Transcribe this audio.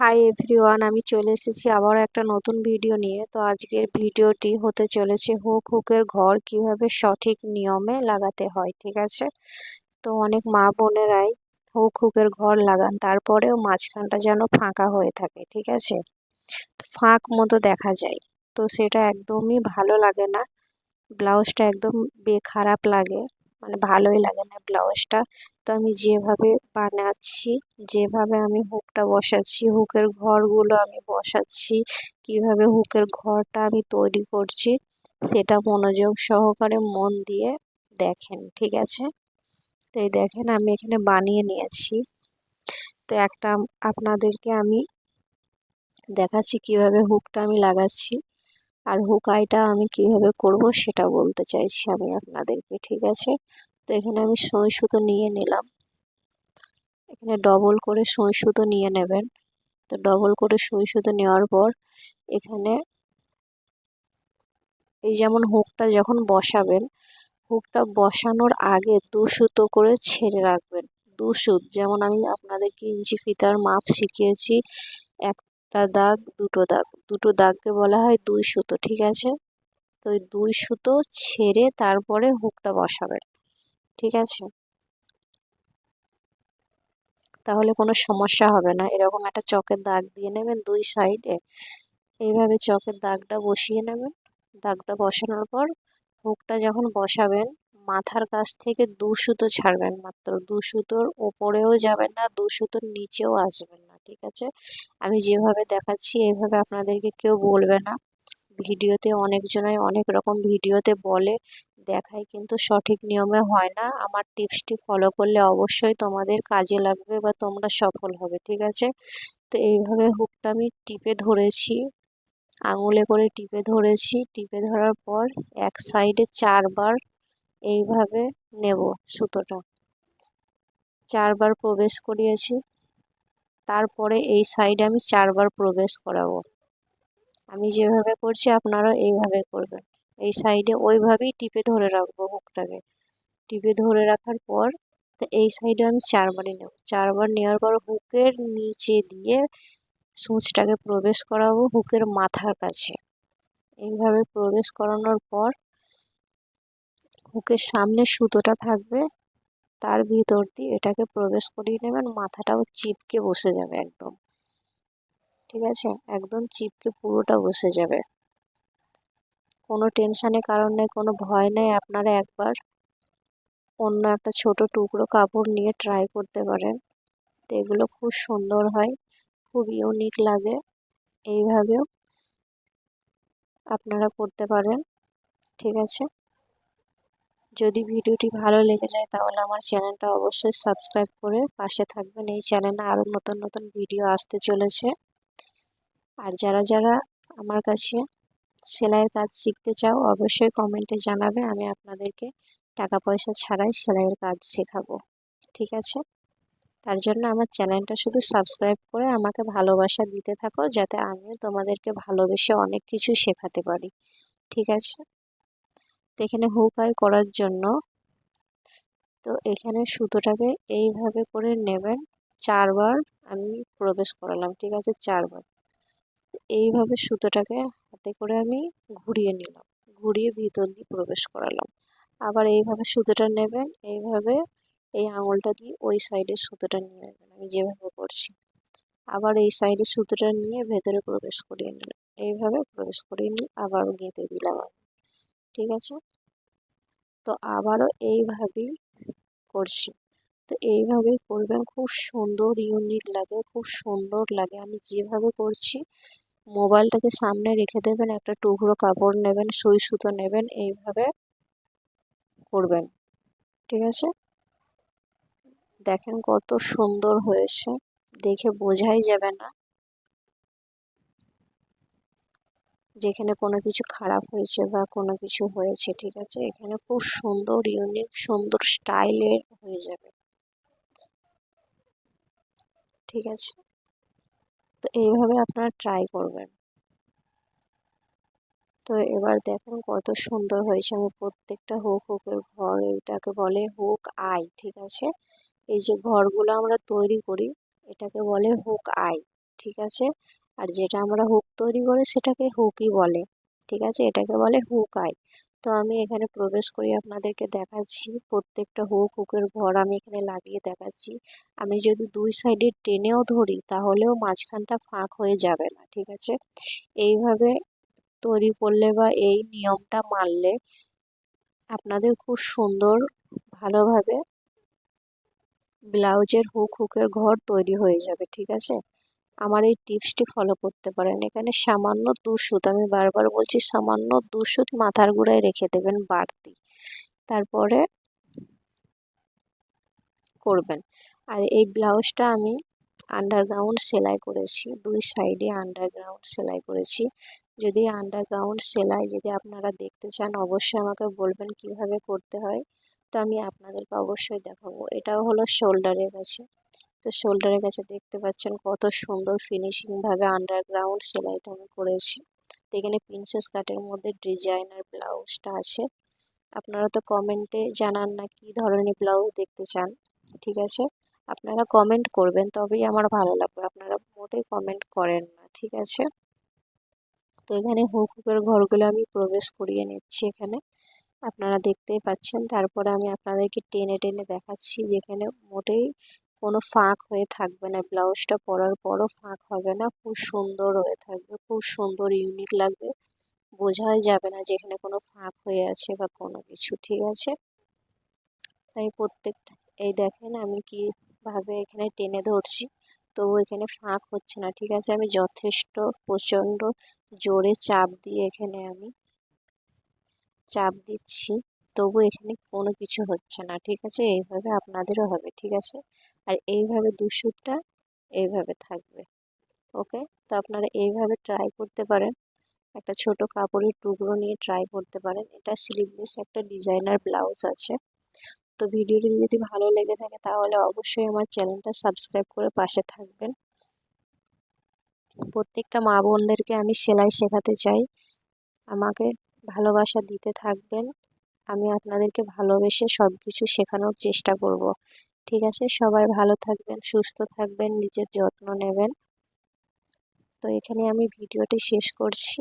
Hi everyone আমি চলে এসেছি আবার একটা নতুন ভিডিও নিয়ে। তো আজকের ভিডিওটি হতে চলেছে হুক হুকের ঘর কীভাবে সঠিক নিয়মে লাগাতে হয়, ঠিক আছে? তো অনেক মা বোনেরাই হুক হুকের ঘর লাগান, তারপরেও মাঝখানটা যেন ফাঁকা হয়ে থাকে, ঠিক আছে? ফাঁক মতো দেখা যায়। তো সেটা একদমই ভালো লাগে না। ব্লাউজটা একদম বেখারাপ লাগে। মানে ভালোই লাগে না ব্লাউজটা। তো আমি যেভাবে বানাচ্ছি, যেভাবে আমি হুকটা বসাচ্ছি, হুকের ঘরগুলো আমি বসাচ্ছি, কীভাবে হুকের ঘরটা আমি তৈরি করছি, সেটা মনোযোগ সহকারে মন দিয়ে দেখেন, ঠিক আছে? তো এই দেখেন আমি এখানে বানিয়ে নিয়েছি। তো একটা আপনাদেরকে আমি দেখাচ্ছি কীভাবে হুকটা আমি লাগাচ্ছি। আর হুকাইটা আমি কীভাবে করব সেটা বলতে চাইছি আমি আপনাদেরকে, ঠিক আছে? তো এখানে আমি সই সুতো নিয়ে নিলাম। এখানে ডবল করে সই সুতো নিয়ে নেবেন। তো ডবল করে সই সুতো নেওয়ার পর এখানে এই যেমন হুকটা যখন বসাবেন, হুকটা বসানোর আগে দু সুতো করে ছেড়ে রাখবেন। দু সুত, যেমন আমি আপনাদেরকে ইঞ্চি ফিতার মাপ শিখিয়েছি একটা দাগ, দুটো দাগ। দুটো দাগকে বলা হয় দুই সুতো, ঠিক আছে? তো ওই দুই সুতো ছেড়ে তারপরে হুকটা বসাবেন, ঠিক আছে? তাহলে কোনো সমস্যা হবে না। এরকম একটা চকের দাগ দিয়ে নেবেন দুই সাইডে। এইভাবে চকের দাগটা বসিয়ে নেবেন। দাগটা বসানোর পর হুকটা যখন বসাবেন, মাথার কাছ থেকে দু সুতো ছাড়বেন মাত্র। দু সুতোর ওপরেও যাবেন না, দু সুতোর নিচেও আসবেন ঠিক আছে? আমি যেভাবে দেখাচ্ছি এইভাবে আপনাদেরকে কেউ বলবে না। ভিডিওতে অনেকজনাই অনেক রকম ভিডিওতে বলে, দেখায় কিন্তু সঠিক নিয়মে হয় না। আমার টিপসটি ফলো করলে অবশ্যই তোমাদের কাজে লাগবে বা তোমরা সফল হবে, ঠিক আছে? তো এইভাবে হুকটা আমি টিপে ধরেছি, আঙুলে করে টিপে ধরেছি। টিপে ধরার পর এক সাইডে চারবার এইভাবে নেব সুতোটা। চারবার প্রবেশ করিয়েছি। তারপরে এই সাইডে আমি চারবার প্রবেশ করাবো। আমি যেভাবে করছি আপনারা এইভাবে করবেন। এই সাইডে ওইভাবেই টিপে ধরে রাখব হুকটাকে টিপে ধরে রাখার পর তো এই সাইডে আমি চারবারই নেব। চারবার নেওয়ার পর হুকের নিচে দিয়ে সূচটাকে প্রবেশ করাবো হুকের মাথার কাছে। এইভাবে প্রবেশ করানোর পর হুকের সামনে সুতোটা থাকবে। তার ভিতর দিয়ে এটাকে প্রবেশ করিয়ে নেবেন, মাথাটাও চিপকে বসে যাবে একদম। ঠিক আছে? একদম চিপকে পুরোটা বসে যাবে। কোনো টেনশানের কারণ নেই, কোনো ভয় নেই। আপনারা একবার অন্য একটা ছোট টুকরো কাপড় নিয়ে ট্রাই করতে পারেন। তো এগুলো খুব সুন্দর হয়, খুব ইউনিক লাগে। এইভাবেও আপনারা করতে পারেন। ঠিক আছে? যদি ভিডিওটি ভালো লেগে যায় তাহলে আমার চ্যানেলটা অবশ্যই সাবস্ক্রাইব করে পাশে থাকবেন। এই চ্যানেলে আরও নতুন নতুন ভিডিও আসতে চলেছে। আর যারা যারা আমার কাছে সেলাইয়ের কাজ শিখতে চাও, অবশ্যই কমেন্টে জানাবে। আমি আপনাদেরকে টাকা পয়সা ছাড়াই সেলাইয়ের কাজ শেখাবো। ঠিক আছে? তার জন্য আমার চ্যানেলটা শুধু সাবস্ক্রাইব করে আমাকে ভালোবাসা দিতে থাকো, যাতে আমিও তোমাদেরকে ভালোবেসে অনেক কিছু শেখাতে পারি। ঠিক আছে? তো এখানে হুকাই করার জন্য তো এখানে সুতোটাকে এইভাবে করে নেবেন। চারবার আমি প্রবেশ করালাম, ঠিক আছে? চারবার। এইভাবে সুতোটাকে হাতে করে আমি ঘুরিয়ে নিলাম, ঘুরিয়ে ভিতর দিয়ে প্রবেশ করালাম। আবার এইভাবে সুতোটা নেবেন, এইভাবে এই আঙুলটা দিয়ে ওই সাইডে সুতোটা নিয়ে নেবেন, আমি যেভাবে করছি। আবার এই সাইডে সুতোটা নিয়ে ভেতরে প্রবেশ করিয়ে নিলাম, এইভাবে প্রবেশ করিয়ে নিয়ে আবার গেঁথে দিলাম আমি। ঠিক আছে? তো আবারও এইভাবেই করছি। তো এইভাবেই করবেন, খুব সুন্দর ইউনিক লাগে, খুব সুন্দর লাগে। আমি যেভাবে করছি, মোবাইলটাকে সামনে রেখে দেবেন, একটা টুকরো কাপড় নেবেন, সুই সুতো নেবেন, এইভাবে করবেন। ঠিক আছে? দেখেন কত সুন্দর হয়েছে। দেখে বোঝাই যাবে না। যেখানে কোনো কিছু খারাপ হয়েছে বা কোনো কিছু হয়েছে, ঠিক আছে? এখানে খুব সুন্দর ইউনিক সুন্দর স্টাইলের হয়ে যাবে। ঠিক আছে? তো এইভাবে আপনারা ট্রাই করবেন। তো এবার দেখুন কত সুন্দর হয়েছে। আমি প্রত্যেকটা হুক হুকের ঘর এটাকে বলে হুক আই ঠিক আছে? এই যে ঘরগুলো আমরা তৈরি করি, এটাকে বলে হুক আই ঠিক আছে? আর যেটা আমরা হুক তৈরি করে সেটাকে হুকই বলে, ঠিক আছে? এটাকে বলে হুক আই। তো আমি এখানে প্রবেশ করি আপনাদেরকে দেখাচ্ছি, প্রত্যেকটা হুক, হুকের ঘর আমি এখানে লাগিয়ে দেখাচ্ছি। আমি যদি দুই সাইডে টেনেও ধরি তাহলেও মাঝখানটা ফাঁক হয়ে যাবে না, ঠিক আছে? এইভাবে তৈরি করলে বা এই নিয়মটা মানলে আপনাদের খুব সুন্দর ভালোভাবে ব্লাউজের হুক, হুকের ঘর তৈরি হয়ে যাবে, ঠিক আছে? আমার এই টিপসটি ফলো করতে পারেন। এখানে সামান্য দু সুত আমি বারবার বলছি সামান্য দু সুত মাথার গুঁড়ায় রেখে দেবেন বাড়তি। তারপরে করবেন। আর এই ব্লাউজটা আমি আন্ডারগ্রাউন্ড সেলাই করেছি, দুই সাইডে আন্ডারগ্রাউন্ড সেলাই করেছি। যদি আন্ডারগ্রাউন্ড সেলাই যদি আপনারা দেখতে চান, অবশ্যই আমাকে বলবেন কীভাবে করতে হয়। তো আমি আপনাদেরকে অবশ্যই দেখাবো। এটাও হলো শোল্ডারের কাছে। তো শোল্ডারের কাছে দেখতে পাচ্ছেন কত সুন্দর ফিনিশিংভাবে আন্ডারগ্রাউন্ড সেলাইটা আমি করেছি। তো এখানে প্রিন্সেস কাটের মধ্যে ডিজাইনার ব্লাউজটা আছে। আপনারা তো কমেন্টে জানান না কী ধরনের ব্লাউজ দেখতে চান, ঠিক আছে? আপনারা কমেন্ট করবেন, তবেই আমার ভালো লাগবে। আপনারা মোটেই কমেন্ট করেন না, ঠিক আছে? তো এখানে হুক হুকের ঘরগুলো আমি প্রবেশ করিয়ে নিচ্ছি এখানে। আপনারা দেখতেই পাচ্ছেন, তারপরে আমি আপনাদেরকে টেনে টেনে দেখাচ্ছি যেখানে মোটেই কোনো ফাঁক হয়ে থাকবে না, ব্লাউজটা পরার পরও ফাঁক হবে না, খুব সুন্দর হয়ে থাকবে, খুব সুন্দর ইউনিক লাগবে। বোঝাই যাবে না যেখানে কোনো ফাঁক হয়ে আছে বা কোনো কিছু, ঠিক আছে? তাই প্রত্যেকটা, এই দেখেন আমি কীভাবে এখানে টেনে ধরছি, তবু এখানে ফাঁক হচ্ছে না, ঠিক আছে? আমি যথেষ্ট প্রচণ্ড জোরে চাপ দিয়ে এখানে আমি চাপ দিচ্ছি, তবু এখানে কোনো কিছু হচ্ছে না, ঠিক আছে? এইভাবে আপনাদেরও হবে, ঠিক আছে? আর এইভাবে দুশুরটা এইভাবে থাকবে, ওকে? তো আপনারা এইভাবে ট্রাই করতে পারেন। একটা ছোট কাপড়ের টুকরো নিয়ে ট্রাই করতে পারেন। এটা স্লিভলেস একটা ডিজাইনার ব্লাউজ আছে। তো ভিডিওটি যদি ভালো লেগে থাকে তাহলে অবশ্যই আমার চ্যানেলটা সাবস্ক্রাইব করে পাশে থাকবেন। প্রত্যেকটা মা বোনদেরকে আমি সেলাই শেখাতে চাই। আমাকে ভালোবাসা দিতে থাকবেন। আমি আপনাদেরকে ভালোবেসে সব কিছু শেখানোর চেষ্টা করব। ঠিক আছে? সবাই ভালো থাকবেন, সুস্থ থাকবেন, নিজের যত্ন নেবেন। তো এখানে আমি ভিডিওটি শেষ করছি।